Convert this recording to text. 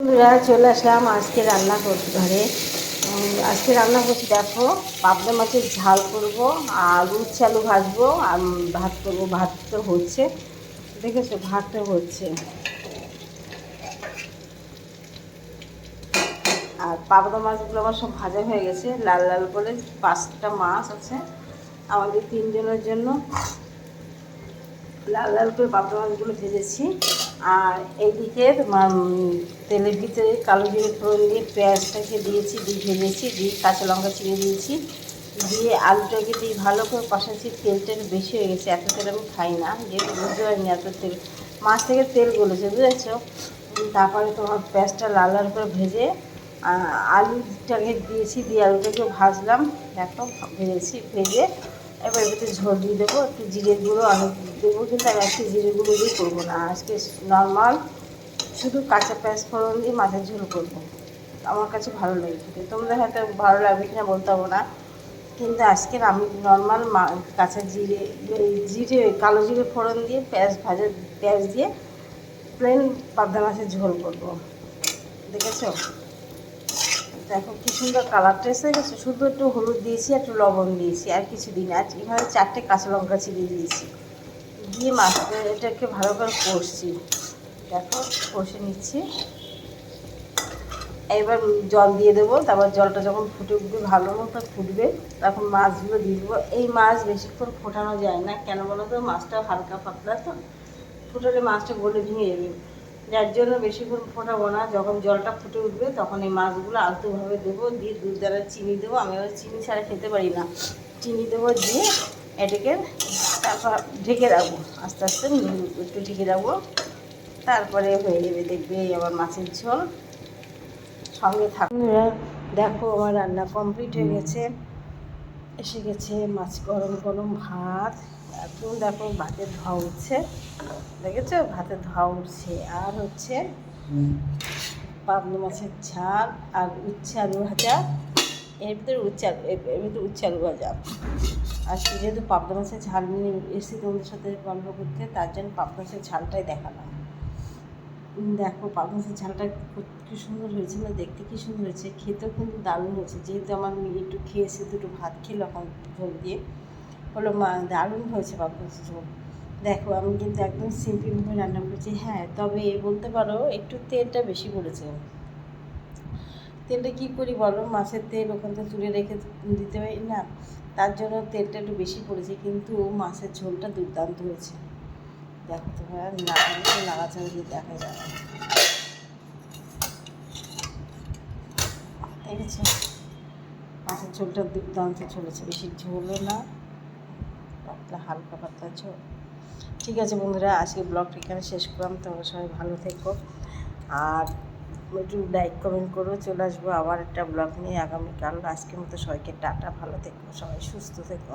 বন্ধুরা, চলে আসলাম আজকে রান্না করতে ঘরে। আজকে রান্না করছি, দেখো, পাবদা মাছের ঝাল করব আর উচ্ছে আলু ভাজবো, আর ভাত করব। ভাত তো হচ্ছে, দেখেছ ভাতটা হচ্ছে। আর পাবদা মাছগুলো আমার সব ভাজা হয়ে গেছে, লাল লাল করে পাঁচটা মাছ আছে আমাদের তিনজনের জন্য। লাল লাল করে পাবদা মাছগুলো ভেজেছি। আর এইদিকে তেলের ভিতরে কালো জিরে ফোড়ন দিয়ে পেঁয়াজটাকে দিয়েছি, দিয়ে ভেজেছি, দিয়ে কাঁচা লঙ্কা চিড়ে দিয়েছি, দিয়ে আলুটাকে দিয়ে ভালো করে কষাচ্ছি, তেলটা বেশি হয়ে গেছে, এত তেল আমি খাই না, যেহেতু বুঝতে পারিনি এত তেল, মাছ থেকে তেল গলেছে, বুঝেছ? তারপরে তোমার পেঁয়াজটা লাল লাল করে ভেজে আলুটাকে দিয়েছি, দিয়ে আলুটাকে ভাজলাম, দেখো, ভেজেছি, ভেজে এবার ভিতরে ঝোল দিয়ে দেবো, একটু জিরে গুঁড়ো অনেক দেবো, কিন্তু আমি আজকে জিরে গুঁড়ো দিয়ে করব না। আজকে নর্মাল শুধু কাঁচা পেঁয়াজ ফোড়ন দিয়ে মাছের ঝোল করব। আমার কাছে ভালো লাগে খেতে। তোমাদের হয়তো ভালো লাগবে কিনা বলতে পারব না। কিন্তু আজকে আমি নর্মাল কাঁচা জিরে জিরে, কালো জিরে ফোড়ন দিয়ে পেঁয়াজ ভাজা, পেঁয়াজ দিয়ে প্লেন পাবদা মাছের ঝোল করব। দেখেছ? দেখো কি সুন্দর কালারটা এসে গেছে। শুধু একটু হলুদ দিয়েছি, একটু লবণ দিয়েছি, আর কিছু দিন আর এভাবে চারটে কাঁচা লঙ্কা চিড়ে দিয়েছি। দিয়ে মাছটা এটাকে ভালো করে কষছি। দেখো, কষে নিচ্ছি। এবার জল দিয়ে দেবো, তারপর জলটা যখন ফুটে উঠবে, ভালো মতো ফুটবে, তখন মাছগুলো দিয়ে দেবো। এই মাছ বেশিক্ষণ ফোটানো যায় না। কেন বলো তো? মাছটা হালকা পাতলা, তো ফুটালে মাছটা গলে ভেঙে যাবে। যার জন্য বেশিক্ষণ ফোটাবো না। যখন জলটা ফুটে উঠবে তখন এই মাছগুলো আলতোভাবে দেবো দিয়ে দুধ দ্বারা চিনি দেবো। আমি আবার চিনি ছাড়া খেতে পারি না। চিনি দেবো দিয়ে এটাকে তারপর ঢেকে রাখব। আস্তে আস্তে একটু ঢেকে রাখব। তারপরে হয়ে যাবে দেখবে এই আবার মাছের ঝোল। সঙ্গে থাকুন দেখো আমার রান্না কমপ্লিট হয়ে গেছে। এসে গেছে মাছ গরম গরম ভাত। এখন দেখো ভাতের ধোয়া উঠছে। দেখেছ? ভাতের ধোয়া উঠছে। আর হচ্ছে পাবনা মাছের ঝাল আর উচ্ছে আলু ভাজা। এর ভিতরে উচ্ছে আলু, এর ভিতরে উচ্ছে আলু ভাজা। আর সে যেহেতু পাবদা মাছের ঝাল নিয়ে এসেছি তোমাদের সাথে গল্প করতে, তার জন্য পাবদা মাছের ঝালটাই দেখালাম। দেখো পাবদা ঝালটা কত- কি সুন্দর হয়েছে না, দেখতে কি সুন্দর হয়েছে, খেতেও কিন্তু দারুণ হয়েছে। যেহেতু আমার মেয়ে একটু খেয়েছে দুটো ভাত খেলো এখন ঝোল দিয়ে হলো মা, দারুণ হয়েছে পাবদা ঝোল। দেখো, আমি কিন্তু একদম সিম্পলভাবে রান্না করেছি। হ্যাঁ তবে বলতে পারো, একটু তেলটা বেশি পড়েছে। তেলটা কী করি বলো? মাছের তেল ওখান থেকে তুলে রেখে দিতে পারি না, তার জন্য তেলটা একটু বেশি পড়েছে, কিন্তু মাছের ঝোলটা দুর্দান্ত হয়েছে। দেখো তোমরা না নাড়াচাড়া দিয়ে দেখা যাবে দেখেছ মাছের ঝোলটা দুর্দান্ত চলেছে, বেশি ঝোলও না, পাতলা, হালকা পাতলা ঝোল। ঠিক আছে বন্ধুরা আজকে ব্লগটা এখানে শেষ করলাম, তোমরা সবাই ভালো থেকো। আর একটু লাইক কমেন্ট করো, চলে আসব আবার একটা ব্লগ নিয়ে। আগামীকাল আজকের মতো সবাইকে টাটা, ভালো থেকো, সবাই সুস্থ থেকো।